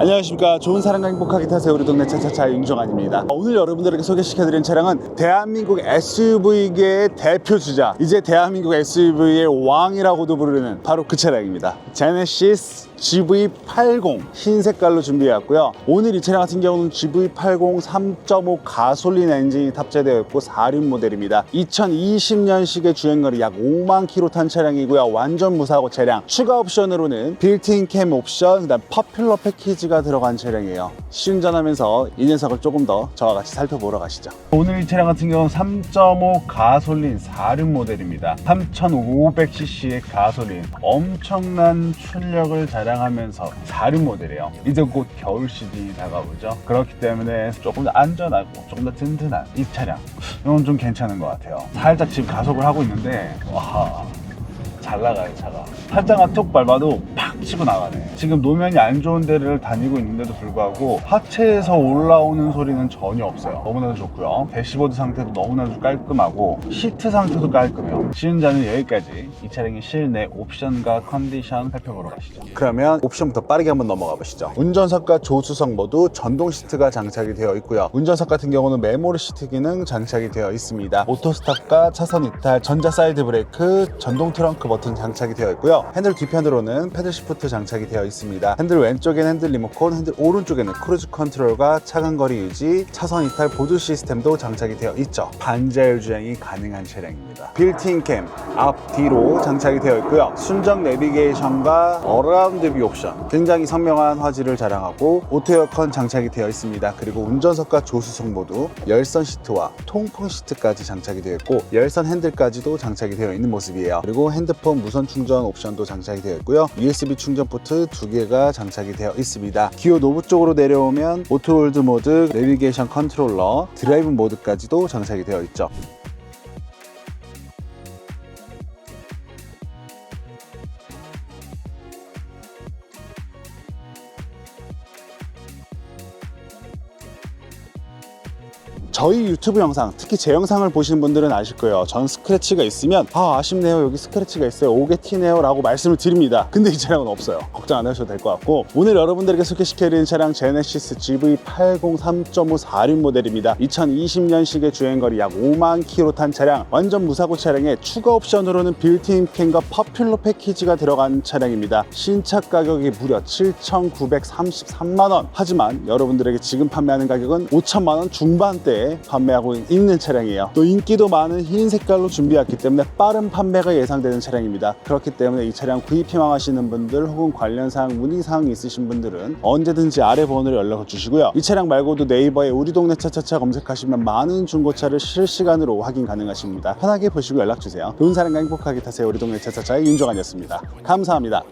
안녕하십니까. 좋은 사랑과 행복하게 타세요. 우리 동네 차차차 윤정환입니다. 오늘 여러분들에게 소개시켜드린 차량은 대한민국 SUV계의 대표 주자. 이제 대한민국 SUV의 왕이라고도 부르는 바로 그 차량입니다 제네시스 GV80 흰 색깔로 준비해왔고요. 오늘 이 차량 같은 경우는 GV80 3.5 가솔린 엔진이 탑재되어 있고 4륜 모델입니다. 2020년식의 주행거리 약 5만 킬로 탄 차량이고요. 완전 무사고 차량. 추가 옵션으로는 빌트인 캠 옵션 그다음 퍼퓰러 패키지가 들어간 차량이에요. 시운전하면서 이 녀석을 조금 더 저와 같이 살펴보러 가시죠. 오늘 이 차량 같은 경우는 3.5 가솔린 4륜 모델입니다. 3500cc의 가솔린. 엄청난 출력을 자랑하면서 4륜 모델이에요. 이제 곧 겨울 시즌이 다가오죠. 그렇기 때문에 조금 더 안전하고 조금 더 든든한 이 차량. 이건 좀 괜찮은 것 같아요. 살짝 지금 가속을 하고 있는데 와 잘 나가요 차가. 살짝만 툭 밟아도 팍 치고 나가네. 지금 노면이 안 좋은 데를 다니고 있는데도 불구하고 하체에서 올라오는 소리는 전혀 없어요. 너무나도 좋고요. 대시보드 상태도 너무나도 깔끔하고 시트 상태도 깔끔해요. 시운전은 여기까지. 이 차량의 실내 옵션과 컨디션 살펴보러 가시죠. 그러면 옵션부터 빠르게 한번 넘어가 보시죠. 운전석과 조수석 모두 전동 시트가 장착이 되어 있고요. 운전석 같은 경우는 메모리 시트 기능 장착이 되어 있습니다. 오토 스탑과 차선 이탈 전자 사이드 브레이크 전동 트렁크 버튼 장착이 되어 있고요. 핸들 뒤편으로는 패들 시프 트 장착이 되어 있습니다. 핸들 왼쪽에는 핸들 리모컨 핸들 오른쪽에는 크루즈 컨트롤과 차간 거리 유지 차선 이탈 보조 시스템도 장착이 되어 있죠. 반자율 주행이 가능한 차량입니다. 빌트인 캠 앞 뒤로 장착이 되어 있고요. 순정 내비게이션과 어라운드 뷰 옵션. 굉장히 선명한 화질을 자랑하고 오토 에어컨 장착이 되어 있습니다. 그리고 운전석과 조수석 모두 열선 시트와 통풍 시트까지 장착이 되어 있고 열선 핸들까지도 장착이 되어 있는 모습이에요. 그리고 핸드폰 무선 충전 옵션도 장착이 되어 있고요. USB 충전 포트 두 개가 장착이 되어 있습니다. 기어 노브 쪽으로 내려오면 오토홀드 모드 내비게이션 컨트롤러 드라이브 모드까지도 장착이 되어 있죠 저희 유튜브 영상, 특히 제 영상을 보시는 분들은 아실 거예요. 전 스크래치가 있으면 아 아쉽네요. 여기 스크래치가 있어요. 오게 티네요. 라고 말씀을 드립니다. 근데 이 차량은 없어요. 걱정 안 하셔도 될 것 같고 오늘 여러분들에게 소개시켜드리는 차량 제네시스 GV80 3.5 4륜 모델입니다. 2020년식의 주행거리 약 5만 킬로 탄 차량 완전 무사고 차량에 추가 옵션으로는 빌트인 캠과 퍼퓰러 패키지가 들어간 차량입니다. 신차 가격이 무려 7,933만 원. 하지만 여러분들에게 지금 판매하는 가격은 5천만 원 중반대에 판매하고 있는 차량이에요. 또 인기도 많은 흰 색깔로 준비했기 때문에 빠른 판매가 예상되는 차량입니다. 그렇기 때문에 이 차량 구입 희망하시는 분들 혹은 관련 사항 문의 사항이 있으신 분들은 언제든지 아래 번호로 연락을 주시고요. 이 차량 말고도 네이버에 우리 동네 차차차 검색하시면 많은 중고차를 실시간으로 확인 가능하십니다. 편하게 보시고 연락 주세요. 좋은 사랑과 행복하게 타세요. 우리 동네 차차차의 윤종환이었습니다. 감사합니다.